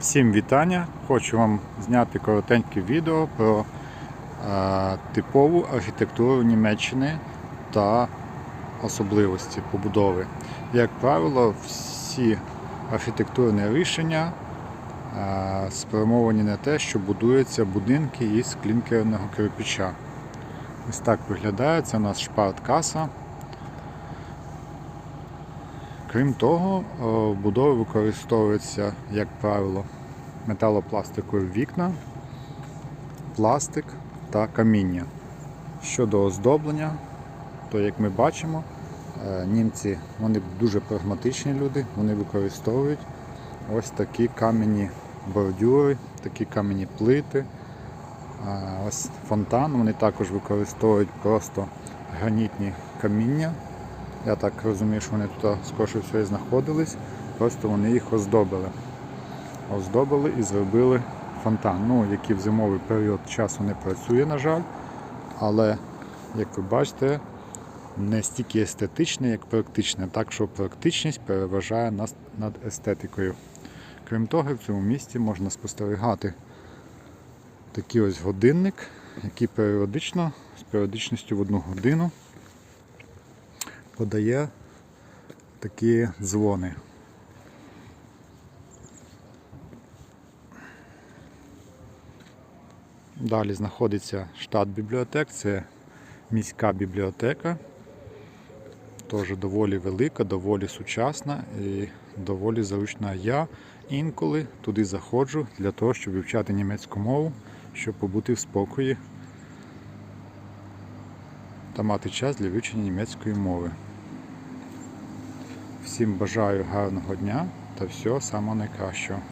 Всім вітання! Хочу вам зняти коротеньке відео про е, типову архітектуру Німеччини та особливості побудови. Як правило, всі архітектурні рішення е, спрямовані на те, що будуються будинки із клінкерного кирпича. Ось так виглядає. Це у нас шпарт-каса. Крім того, е, в будові використовуються, як правило, металопластикові вікна, пластик та каміння. Щодо оздоблення, то як ми бачимо, е, німці вони дуже прагматичні люди, вони використовують ось такі кам'яні бордюри, такі кам'яні плити. Е, Ось фонтан, вони також використовують просто гранітні каміння. Я так розумію, що вони тут скоріше всього і знаходились, просто вони їх оздобили. Оздобили і зробили фонтан, ну, який в зимовий період часу не працює, на жаль. Але, як ви бачите, не стільки естетичне, як практичне. Так що практичність переважає нас- над естетикою. Крім того, в цьому місті можна спостерігати такий ось годинник, який періодично, з періодичністю в одну годину подає такі дзвони. Далі знаходиться штат бібліотек, це міська бібліотека. Теж доволі велика, доволі сучасна і доволі зручна. Я інколи туди заходжу для того, щоб вивчати німецьку мову, щоб побути в спокої та мати час для вивчення німецької мови. Всім бажаю гарного дня та всього самого найкращого.